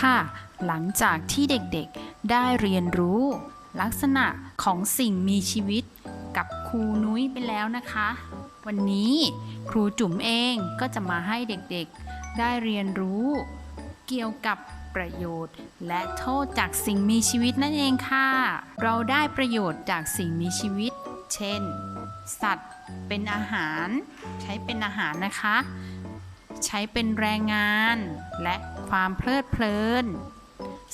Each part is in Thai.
ค่ะ หลังจากที่เด็กๆได้เรียนรู้ ลักษณะของสิ่งมีชีวิตกับครูนุ้ยไปแล้วนะคะ วันนี้ครูจุ๋มเองก็จะมาให้เด็กๆได้เรียนรู้ เกี่ยวกับประโยชน์ และโทษจากสิ่งมีชีวิตนั่นเองค่ะ เราได้ประโยชน์จากสิ่งมีชีวิต เช่น สัตว์เป็นอาหาร ใช้เป็นอาหารนะคะ ใช้เป็นแรงงานและ ความเพลิดเพลิน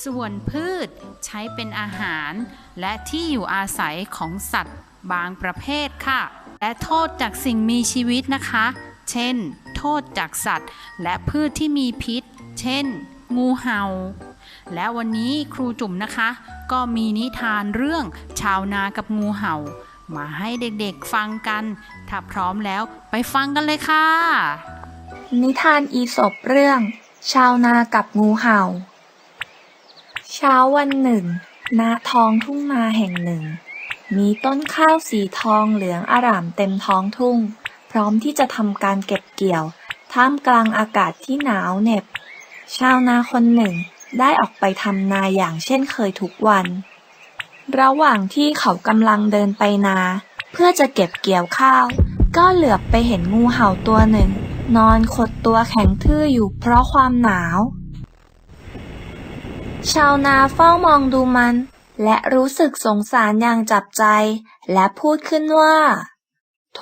ส่วนพืชใช้เป็นอาหาร และที่อยู่อาศัยของสัตว์บางประเภทค่ะ และโทษจากสิ่งมีชีวิตนะคะ เช่น โทษจากสัตว์ และพืชที่มีพิษ เช่น งูเห่า และวันนี้ครูจุ๋มนะคะ ก็มีนิทานเรื่องชาวนากับงูเห่า มาให้เด็กๆฟังกัน ถ้าพร้อมแล้วไปฟังกันเลยค่ะนิทานอีสปเรื่อง ชาวนากับงูเห่า เช้าวันหนึ่ง ณ ท้องทุ่งนาแห่งหนึ่ง มีต้นข้าวสีทองเหลืองอร่ามเต็มท้องทุ่ง พร้อมที่จะทำการเก็บเกี่ยว ท่ามกลางอากาศที่หนาวเหน็บ ชาวนาคนหนึ่งได้ออกไปทำนาอย่างเช่นเคยทุกวัน ระหว่างที่เขากำลังเดินไปนา เพื่อจะเก็บเกี่ยวข้าว ก็เหลือบไปเห็นงูเห่าตัวหนึ่ง นอนขดตัวแข็งทื่ออยู่เพราะความหนาว ชาวนาเฝ้ามองดูมัน และรู้สึกสงสารอย่างจับใจ และพูดขึ้นว่า โถ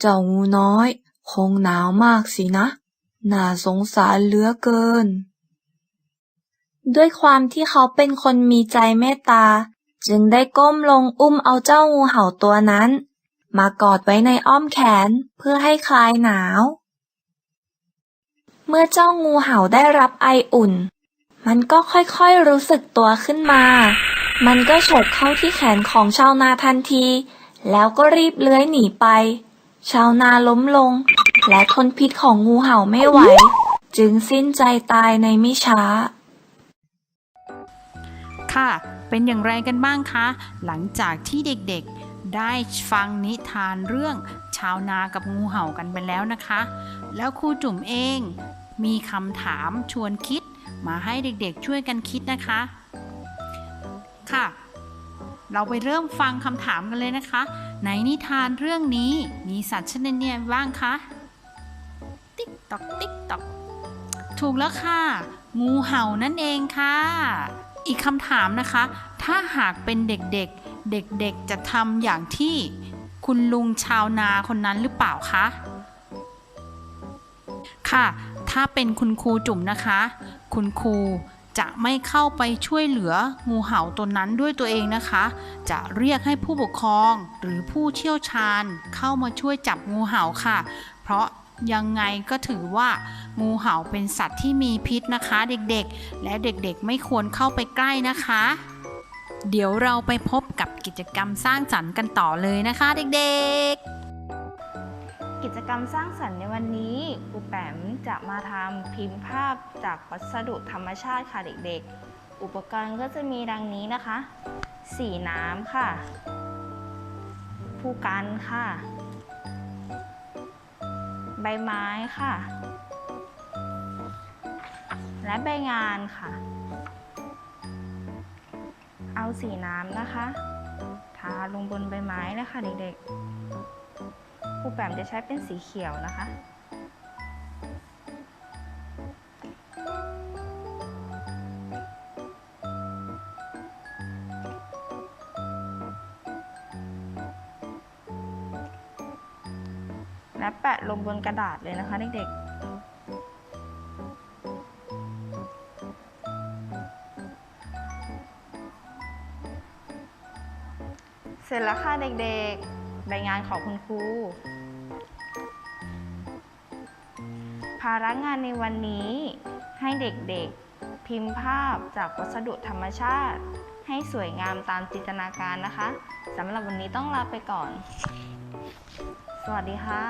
เจ้างูน้อย คงหนาวมากสินะ น่าสงสารเหลือเกิน ด้วยความที่เขาเป็นคนมีใจเมตตา จึงได้ก้มลงอุ้มเอาเจ้างูเห่าตัวนั้น มากอดไว้ในอ้อมแขนเพื่อให้คลายหนาว เมื่อเจ้างูเห่าได้รับไออุ่น มันก็ค่อยๆรู้สึกตัวขึ้นมา มันก็ฉกเข้าที่แขนของชาวนาทันที แล้วก็รีบเลื้อยหนีไป ชาวนาล้มลง และทนพิษของงูเห่าไม่ไหว จึงสิ้นใจตายในไม่ช้า ค่ะ เป็นอย่างไรกันบ้างคะ หลังจากที่เด็กๆ ได้ฟังนิทานเรื่องชาวนากับงูเห่ากันไปแล้วนะคะ แล้วครูจุ๋มเองมีคำถามชวนคิดมาให้เด็กๆช่วยกันคิดนะคะ ค่ะ เราไปเริ่มฟังคำถามกันเลยนะคะ ในนิทานเรื่องนี้มีสัตว์ชนิดเนี้บ้างคะ ติ๊กตอกติ๊กตอกถูกแล้วค่ะ งูเห่านั่นเองค่ะ อีกคำถามนะคะ ถ้าหากเป็นเด็กๆ เด็กๆจะทำอย่างที่คุณลุงชาวนาคนนั้นหรือเปล่าคะ ค่ะ ถ้าเป็นคุณครูจุ๋มนะคะ คุณครูจะไม่เข้าไปช่วยเหลืองูเห่าตัวนั้นด้วยตัวเองนะคะ จะเรียกให้ผู้ปกครองหรือผู้เชี่ยวชาญเข้ามาช่วยจับงูเห่าค่ะ เพราะยังไงก็ถือว่า งูเห่าเป็นสัตว์ที่มีพิษนะคะ เด็กๆ และเด็กๆ ไม่ควรเข้าไปใกล้นะคะ เดี๋ยวเราไปพบกับกิจกรรมสร้างสรรค์กันต่อเลยนะคะเด็กๆ กิจกรรมสร้างสรรค์ในวันนี้ครูแปมจะมาทำพิมพ์ภาพจากวัสดุธรรมชาติค่ะเด็กๆ อุปกรณ์ก็จะมีดังนี้นะคะ สีน้ำค่ะ ผู้กันค่ะ ใบไม้ค่ะ และใบงานค่ะ เอาสีน้ำนะคะ ทาลงบนใบไม้นะคะเด็กๆครูแปมจะใช้เป็นสีเขียวนะคะ และแปะลงบนกระดาษเลยนะคะเด็กๆ เสร็จแล้วค่ะเด็กๆ ใบงานของคุณครู ภาระงานในวันนี้ให้เด็กๆ พิมพ์ภาพจากวัสดุธรรมชาติ ให้สวยงามตามจินตนาการนะคะ สำหรับวันนี้ต้องลาไปก่อน สวัสดีค่ะ